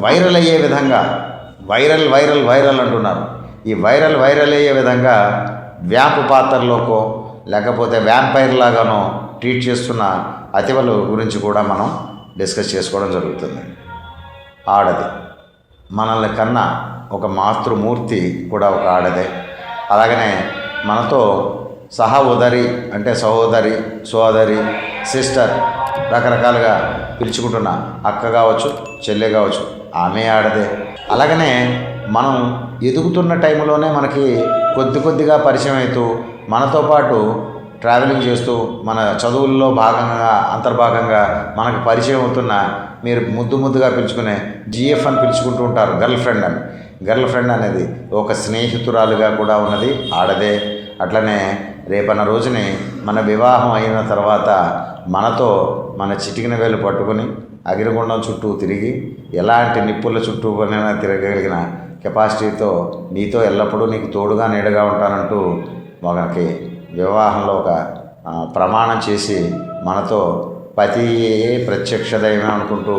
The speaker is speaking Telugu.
వైరల్ అయ్యే విధంగా వైరల్ వైరల్ వైరల్ అంటున్నారు. ఈ వైరల్ వైరల్ అయ్యే విధంగా వ్యాప్ పాత్రలోకో లేకపోతే వ్యాంపైర్ లాగానో ట్రీట్ చేస్తున్న అతివల గురించి కూడా మనం డిస్కస్ చేసుకోవడం జరుగుతుంది. ఆడది. మనల్ని కన్నా ఒక మాతృమూర్తి కూడా ఒక ఆడదే. అలాగనే మనతో సహోదరి అంటే సహోదరి సోదరి సిస్టర్ రకరకాలుగా పిలుచుకుంటున్న అక్క కావచ్చు చెల్లె కావచ్చు ఆమె ఆడదే. అలాగనే మనం ఎదుగుతున్న టైంలోనే మనకి కొద్ది కొద్దిగా పరిచయం అవుతూ మనతో పాటు ట్రావెలింగ్ చేస్తూ మన చదువుల్లో భాగంగా అంతర్భాగంగా మనకు పరిచయం అవుతున్న మీరు ముద్దు ముద్దుగా పిలుచుకునే జిఎఫ్ అని పిలుచుకుంటూ ఉంటారు గర్ల్ ఫ్రెండ్ అని. గర్ల్ ఫ్రెండ్ అనేది ఒక స్నేహితురాలుగా కూడా ఉన్నది ఆడదే. అట్లనే రేపన్న రోజుని మన వివాహం అయిన తర్వాత మనతో మన చిటికిన వేలు పట్టుకొని అగ్నిగుండం చుట్టూ తిరిగి ఎలాంటి నిప్పుల చుట్టూ కొనైనా తిరగగలిగిన కెపాసిటీతో నీతో ఎల్లప్పుడూ నీకు తోడుగా నీడగా ఉంటానంటూ మనకి వివాహంలో ఒక ప్రమాణం చేసి మనతో పతి ప్రత్యక్ష దైవం అనుకుంటూ